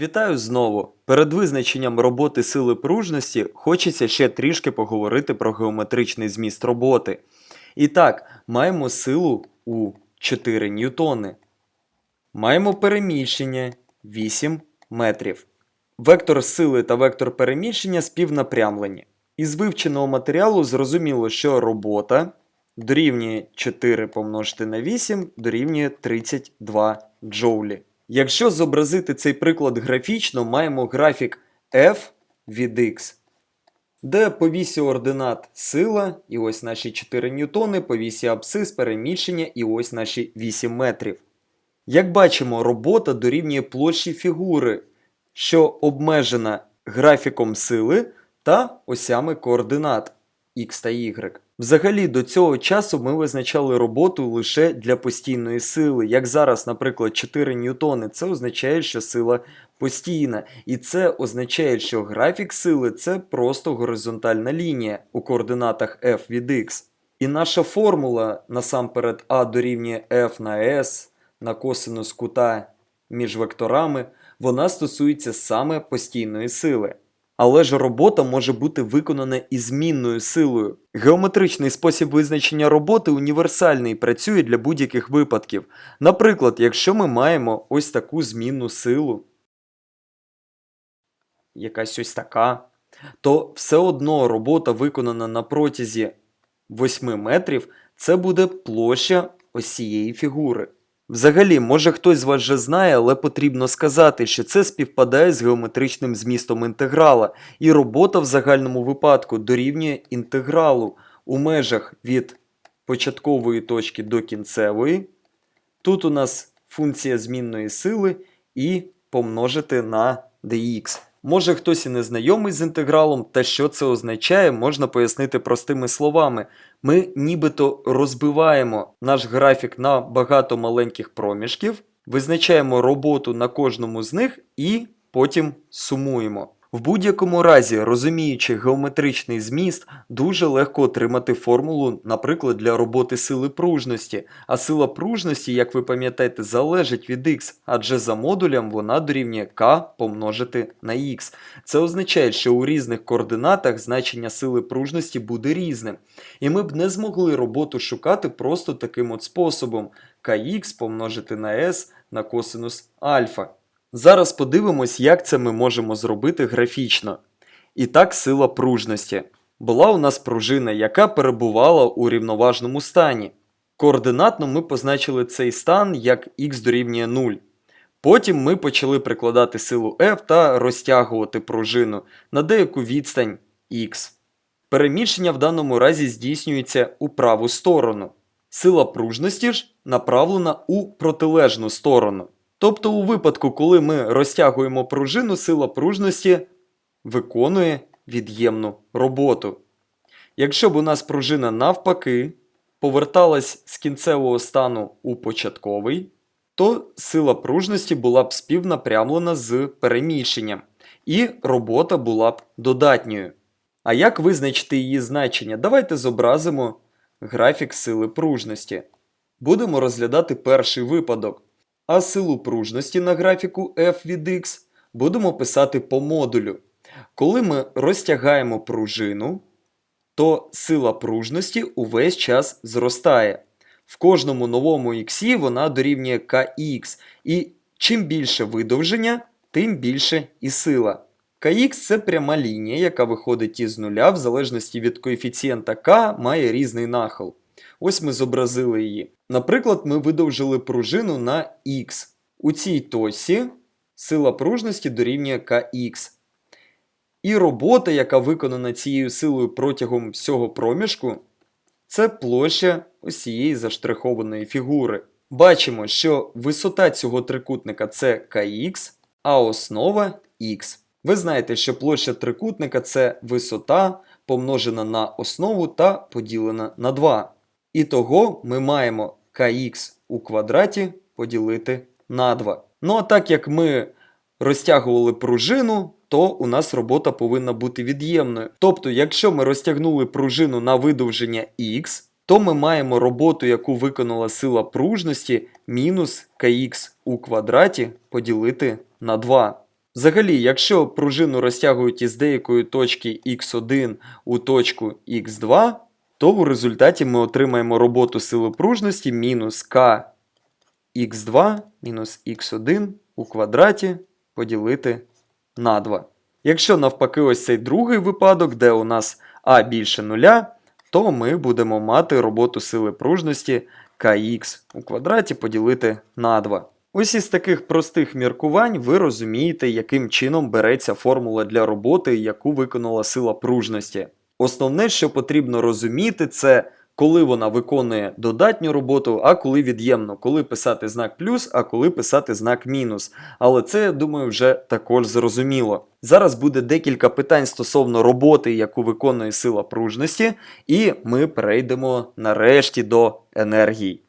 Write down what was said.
Вітаю знову! Перед визначенням роботи сили пружності хочеться ще трішки поговорити про геометричний зміст роботи. І так, маємо силу у 4 ньютони. Маємо переміщення 8 метрів. Вектор сили та вектор переміщення співнапрямлені. Із вивченого матеріалу зрозуміло, що робота дорівнює 4 помножити на 8 дорівнює 32 джоулі. Якщо зобразити цей приклад графічно, маємо графік F від X, де по вісі ординат сила, і ось наші 4 ньютони, по вісі абсцис переміщення, і ось наші 8 метрів. Як бачимо, робота дорівнює площі фігури, що обмежена графіком сили та осями координат X та Y. Взагалі, до цього часу ми визначали роботу лише для постійної сили. Як зараз, наприклад, 4 ньютони, це означає, що сила постійна. І це означає, що графік сили це просто горизонтальна лінія у координатах f від x. І наша формула насамперед А дорівнює f на s на косинус кута між векторами, вона стосується саме постійної сили. Але ж робота може бути виконана і змінною силою. Геометричний спосіб визначення роботи універсальний працює для будь-яких випадків. Наприклад, якщо ми маємо ось таку змінну силу, якась ось така, то все одно робота виконана на протязі 8 метрів, це буде площа ось цієї фігури. Взагалі, може хтось з вас вже знає, але потрібно сказати, що це співпадає з геометричним змістом інтеграла, і робота в загальному випадку дорівнює інтегралу у межах від початкової точки до кінцевої. Тут у нас функція змінної сили і помножити на dx. Може хтось і не знайомий з інтегралом, та що це означає, можна пояснити простими словами. Ми нібито розбиваємо наш графік на багато маленьких проміжків, визначаємо роботу на кожному з них і потім сумуємо. В будь-якому разі, розуміючи геометричний зміст, дуже легко отримати формулу, наприклад, для роботи сили пружності. А сила пружності, як ви пам'ятаєте, залежить від x, адже за модулем вона дорівнює k помножити на x. Це означає, що у різних координатах значення сили пружності буде різним. І ми б не змогли роботу шукати просто таким от способом kx помножити на s на косинус альфа. Зараз подивимось, як це ми можемо зробити графічно. І так, сила пружності. Була у нас пружина, яка перебувала у рівноважному стані. Координатно ми позначили цей стан як x дорівнює 0. Потім ми почали прикладати силу F та розтягувати пружину на деяку відстань x. Переміщення в даному разі здійснюється у праву сторону. Сила пружності ж направлена у протилежну сторону. Тобто, у випадку, коли ми розтягуємо пружину, сила пружності виконує від'ємну роботу. Якщо б у нас пружина навпаки поверталась з кінцевого стану у початковий, то сила пружності була б співнапрямлена з переміщенням, і робота була б додатньою. А як визначити її значення? Давайте зобразимо графік сили пружності. Будемо розглядати перший випадок. А силу пружності на графіку f від x будемо писати по модулю. Коли ми розтягаємо пружину, то сила пружності увесь час зростає. В кожному новому х вона дорівнює kx, і чим більше видовження, тим більше і сила. Kx це пряма лінія, яка виходить із нуля, в залежності від коефіцієнта k має різний нахил. Ось ми зобразили її. Наприклад, ми видовжили пружину на х. У цій точці сила пружності дорівнює kx. І робота, яка виконана цією силою протягом всього проміжку, це площа ось цієї заштрихованої фігури. Бачимо, що висота цього трикутника це kx, а основа х. Ви знаєте, що площа трикутника це висота помножена на основу та поділена на 2. І того ми маємо kx у квадраті поділити на 2. Ну а так як ми розтягували пружину, то у нас робота повинна бути від'ємною. Тобто, якщо ми розтягнули пружину на видовження x, то ми маємо роботу, яку виконала сила пружності, мінус kx у квадраті поділити на 2. Взагалі, якщо пружину розтягують із деякої точки x1 у точку x2, то у результаті ми отримаємо роботу сили пружності мінус k x2 мінус x1 у квадраті поділити на 2. Якщо навпаки ось цей другий випадок, де у нас а більше нуля, то ми будемо мати роботу сили пружності kx у квадраті поділити на 2. Ось із таких простих міркувань ви розумієте, яким чином береться формула для роботи, яку виконала сила пружності. Основне, що потрібно розуміти, це коли вона виконує додатню роботу, а коли від'ємну, коли писати знак плюс, а коли писати знак мінус. Але це, я думаю, вже також зрозуміло. Зараз буде декілька питань стосовно роботи, яку виконує сила пружності, і ми перейдемо нарешті до енергії.